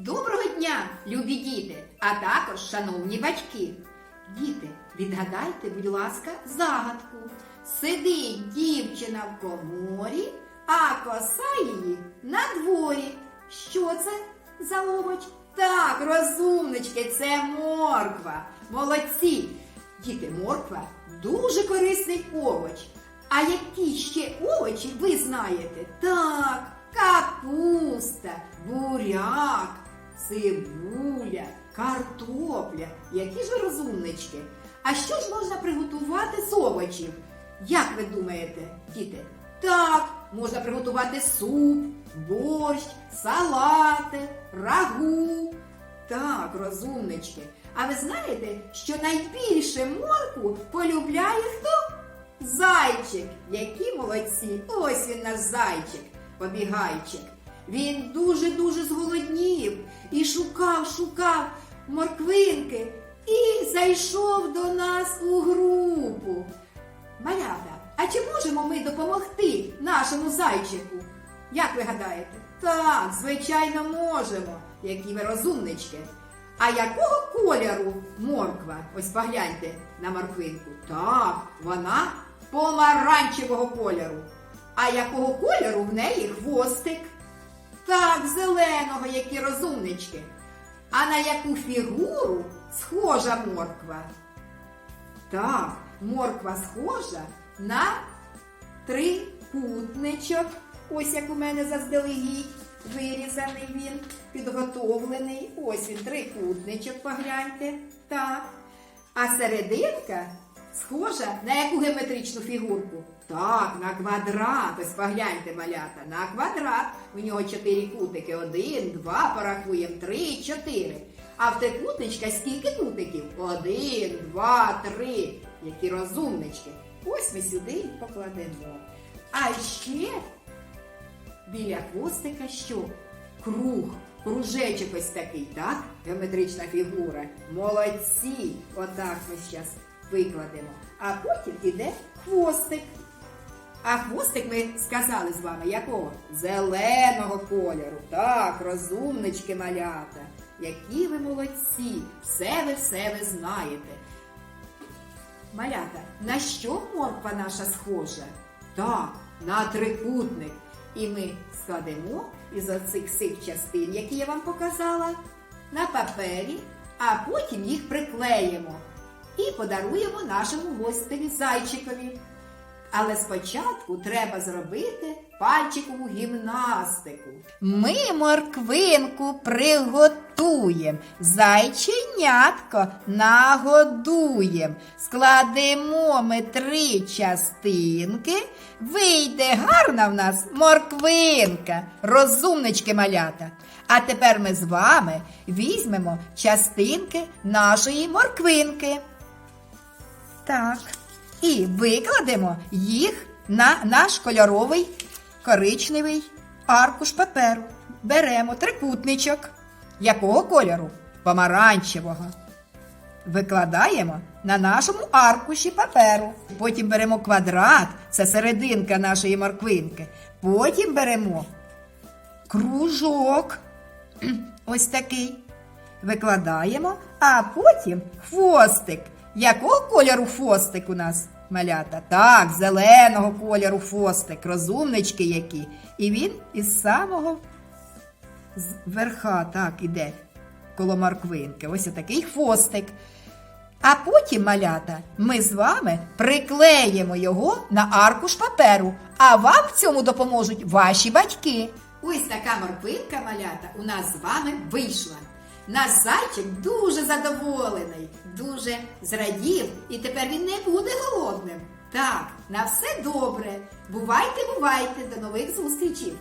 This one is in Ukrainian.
Доброго дня, любі діти, а також шановні батьки. Діти, відгадайте, будь ласка, загадку. Сидить дівчина в коморі, а коса її на дворі. Що це за овоч? Так, розумнички, це морква. Молодці. Діти, морква дуже корисний овоч. А які ще овочі ви знаєте? Так, капуста, буряк, цибуля, картопля. Які ж розумнички? А що ж можна приготувати з овочів? Як ви думаєте, діти? Так, можна приготувати суп, борщ, салати, рагу. Так, розумнички. А ви знаєте, що найбільше морку полюбляє хто? Зайчик. Які молодці! Ось він наш зайчик, побігайчик. Він дуже-дуже зголоднів і шукав, шукав морквинки і зайшов до нас у групу. Малята, а чи можемо ми допомогти нашому зайчику? Як ви гадаєте? Так, звичайно, можемо, які ви розумнички. А якого кольору морква? Ось погляньте на морквинку. Так, вона помаранчевого кольору. А якого кольору в неї хвостик? Так, зеленого, які розумнички. А на яку фігуру схожа морква? Так, морква схожа на трикутничок. Ось як у мене заздалегідь. Вирізаний він, підготовлений. Ось він, трикутничок, погляньте. Так. А серединка схожа на яку геометричну фігурку? Так, на квадрат. Ось погляньте, малята, на квадрат. У нього чотири кутики. Один, два, порахуємо, три, чотири. А в трикутничка скільки кутиків? Один, два, три. Які розумнички. Ось ми сюди покладемо. А ще біля хвостика що? Круг, кружечок ось такий, так? Геометрична фігура. Молодці! Отак ми зараз викладемо. А потім іде хвостик. А хвостик ми сказали з вами якого? Зеленого кольору. Так, розумнички малята. Які ви молодці! Все ви все ви знаєте. Малята, на що морква наша схожа? Так, на трикутник. І ми складемо із оцих всіх частин, які я вам показала, на папері, а потім їх приклеїмо і подаруємо нашому гостеві зайчикові. Але спочатку треба зробити пальчикову гімнастику. Ми морквинку приготуємо, зайченятко нагодуємо. Складемо ми три частинки, вийде гарна в нас морквинка, розумнички малята. А тепер ми з вами візьмемо частинки нашої морквинки. Так. І викладемо їх на наш кольоровий коричневий аркуш паперу. Беремо трикутничок. Якого кольору? Помаранчевого. Викладаємо на нашому аркуші паперу. Потім беремо квадрат, це серединка нашої морквинки. Потім беремо кружок. Ось такий. Викладаємо, а потім хвостик. Якого кольору хвостик у нас, малята? Так, зеленого кольору хвостик, розумнички які. І він із самого верха, так, іде коло морквинки. Ось такий хвостик. А потім, малята, ми з вами приклеїмо його на аркуш паперу, а вам в цьому допоможуть ваші батьки. Ось така морквинка, малята, у нас з вами вийшла. Наш зайчик дуже задоволений, дуже зрадів, і тепер він не буде голодним. Так, на все добре. Бувайте, бувайте, до нових зустрічей!